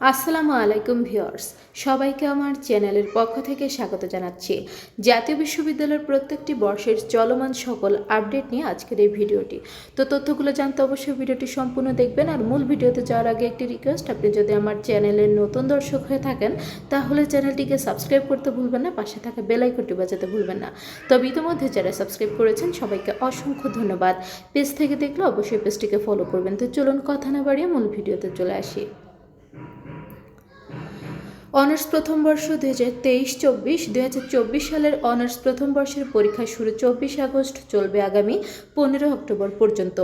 আসসালামু আলাইকুম ভিউয়ার্স, সবাইকে আমার চ্যানেলের পক্ষ থেকে স্বাগত জানাচ্ছি। জাতীয় বিশ্ববিদ্যালয়ের প্রত্যেকটি বর্ষের চলমান সকল আপডেট নিয়ে আজকের এই ভিডিওটি। তো তথ্যগুলো জানতে অবশ্যই ভিডিওটি সম্পূর্ণ দেখবেন আর মূল ভিডিওতে যাওয়ার আগে একটি রিকোয়েস্ট আপনি যদি আমার চ্যানেলের নতুন দর্শক হয়ে থাকেন, তাহলে চ্যানেলটিকে সাবস্ক্রাইব করতে ভুলবেন না, পাশে থাকা বেল আইকনটি বাজাতে ভুলবেন না। তবে ইতিমধ্যে যারা সাবস্ক্রাইব করেছেন, সবাইকে অসংখ্য ধন্যবাদ। পেজ থেকে দেখলে অবশ্যই পেজটিকে ফলো করবেন। তো চলুন কথা না বাড়িয়ে মূল ভিডিওতে চলে আসি। অনার্স প্রথম বর্ষ দু হাজার তেইশ, চব্বিশ দু হাজার চব্বিশ সালের অনার্স প্রথম বর্ষের পরীক্ষা শুরু চব্বিশ আগস্ট চলবে আগামী পনেরো অক্টোবর পর্যন্ত।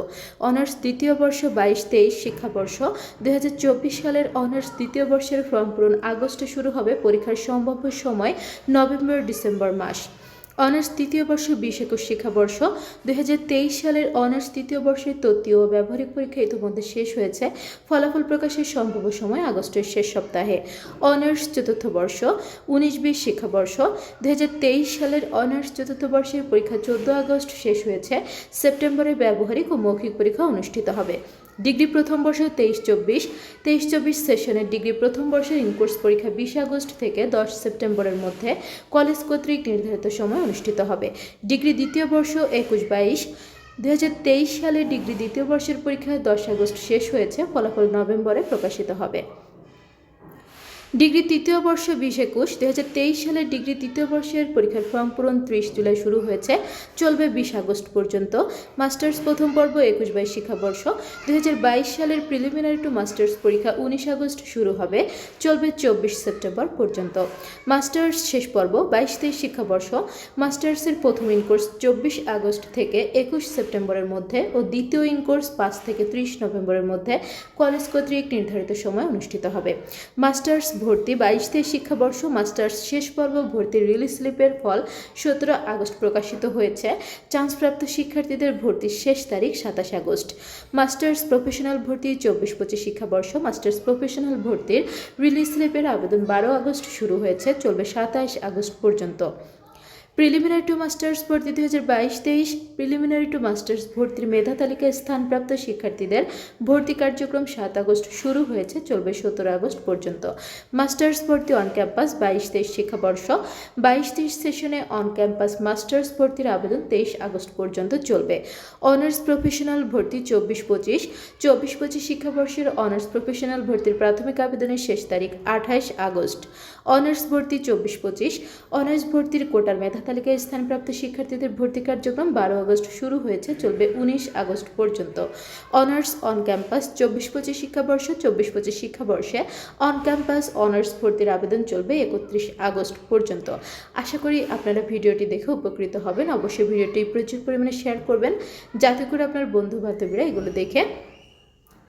অনার্স দ্বিতীয় বর্ষ বাইশ, তেইশ শিক্ষাবর্ষ দু হাজার চব্বিশ সালের অনার্স দ্বিতীয় বর্ষের ফর্ম পূরণ আগস্টে শুরু হবে পরীক্ষার সম্ভাব্য সময় নভেম্বর ডিসেম্বর মাস। অনার্স তৃতীয় বর্ষ বিশ একুশ শিক্ষাবর্ষ। দুই হাজার তেইশ সালের অনার্স তৃতীয় বর্ষের তত্ত্বীয় ও ব্যবহারিক পরীক্ষা ইতিমধ্যে শেষ হয়েছে। ফলাফল প্রকাশের সম্ভাব্য সময় আগস্টের শেষ সপ্তাহে। অনার্স চতুর্থ বর্ষ, উনিশ বিশ শিক্ষাবর্ষ। দু হাজার তেইশ সালের অনার্স চতুর্থ বর্ষের পরীক্ষা চোদ্দ আগস্ট শেষ হয়েছে। সেপ্টেম্বরে ব্যবহারিক ও মৌখিক পরীক্ষা অনুষ্ঠিত হবে। ডিগ্রি প্রথম বর্ষ তেইশ চব্বিশ তেইশ চব্বিশ সেশনের ডিগ্রি প্রথম বর্ষের ইনকোর্স পরীক্ষা বিশ আগস্ট থেকে দশ সেপ্টেম্বরের মধ্যে কলেজ কর্তৃক নির্ধারিত সময় অনুষ্ঠিত হবে। ডিগ্রি দ্বিতীয় বর্ষ একুশ বাইশ দু সালে ডিগ্রি দ্বিতীয় বর্ষের পরীক্ষা দশ আগস্ট শেষ হয়েছে, ফলাফল নভেম্বরে প্রকাশিত হবে। ডিগ্রি তৃতীয় বর্ষ বিশ একুশ দু হাজার তেইশ সালের ডিগ্রি তৃতীয় বর্ষের পরীক্ষার ফর্ম পূরণ ত্রিশ জুলাই শুরু হয়েছে, চলবে বিশ আগস্ট পর্যন্ত। মাস্টার্স প্রথম পর্ব একুশ বাইশ শিক্ষাবর্ষ দু বাইশ সালের প্রিলিমিনারি টু মাস্টার্স পরীক্ষা উনিশ আগস্ট শুরু হবে, চলবে চব্বিশ সেপ্টেম্বর পর্যন্ত। মাস্টার্স শেষ পর্ব বাইশ তেইশ শিক্ষাবর্ষ, মাস্টার্সের প্রথম ইনকোর্স চব্বিশ আগস্ট থেকে একুশ সেপ্টেম্বরের মধ্যে ও দ্বিতীয় ইনকোর্স পাঁচ থেকে ত্রিশ নভেম্বরের মধ্যে কলেজ কর্তৃক নির্ধারিত সময় অনুষ্ঠিত হবে। মাস্টার্স ভর্তি বাইশ শিক্ষাবর্ষ মাস্টার্স শেষ পর্ব ভর্তির রিলিজ স্লিপের ফল সতেরো আগস্ট প্রকাশিত হয়েছে। চান্সপ্রাপ্ত শিক্ষার্থীদের ভর্তির শেষ তারিখ সাতাশ আগস্ট। মাস্টার্স প্রফেশনাল ভর্তি চব্বিশ পঁচিশ শিক্ষাবর্ষ মাস্টার্স প্রফেশনাল ভর্তির রিলিজ স্লিপের আবেদন বারো আগস্ট শুরু হয়েছে, চলবে সাতাশ আগস্ট পর্যন্ত। প্রিলিমিনারি টু মাস্টার্স ভর্তি দু হাজার বাইশ, তেইশ প্রিলিমিনারি টু মাস্টার্স ভর্তির মেধা তালিকায় স্থানপ্রাপ্ত শিক্ষার্থীদের ভর্তি কার্যক্রম সাত আগস্ট শুরু হয়েছে, চলবে সতেরো আগস্ট পর্যন্ত। মাস্টার্স ভর্তি অন ক্যাম্পাস বাইশ তেইশ শিক্ষাবর্ষ, বাইশ তেইশ সেশনে অন ক্যাম্পাস মাস্টার্স ভর্তির আবেদন তেইশ আগস্ট পর্যন্ত চলবে। অনার্স প্রফেশনাল ভর্তি চব্বিশ পঁচিশ চব্বিশ পঁচিশ শিক্ষাবর্ষের অনার্স প্রফেশনাল ভর্তির প্রাথমিক আবেদনের শেষ তারিখ আঠাইশ আগস্ট। অনার্স ভর্তি চব্বিশ পঁচিশ অনার্স ভর্তির কোটার মেধা তালিকায় স্থানপ্রাপ্ত শিক্ষার্থীদের ভর্তি কার্যক্রম বারো আগস্ট শুরু হয়েছে, চলবে উনিশ আগস্ট পর্যন্ত। অনার্স অন ক্যাম্পাস চব্বিশ পঁচিশ শিক্ষাবর্ষ, চব্বিশ পঁচিশ শিক্ষাবর্ষে অন ক্যাম্পাস অনার্স ভর্তির আবেদন চলবে একত্রিশ আগস্ট পর্যন্ত। আশা করি আপনারা ভিডিওটি দেখে উপকৃত হবেন। অবশ্যই ভিডিওটি প্রচুর পরিমাণে শেয়ার করবেন। যাতে করে আপনার বন্ধু বান্ধবীরা এগুলো দেখে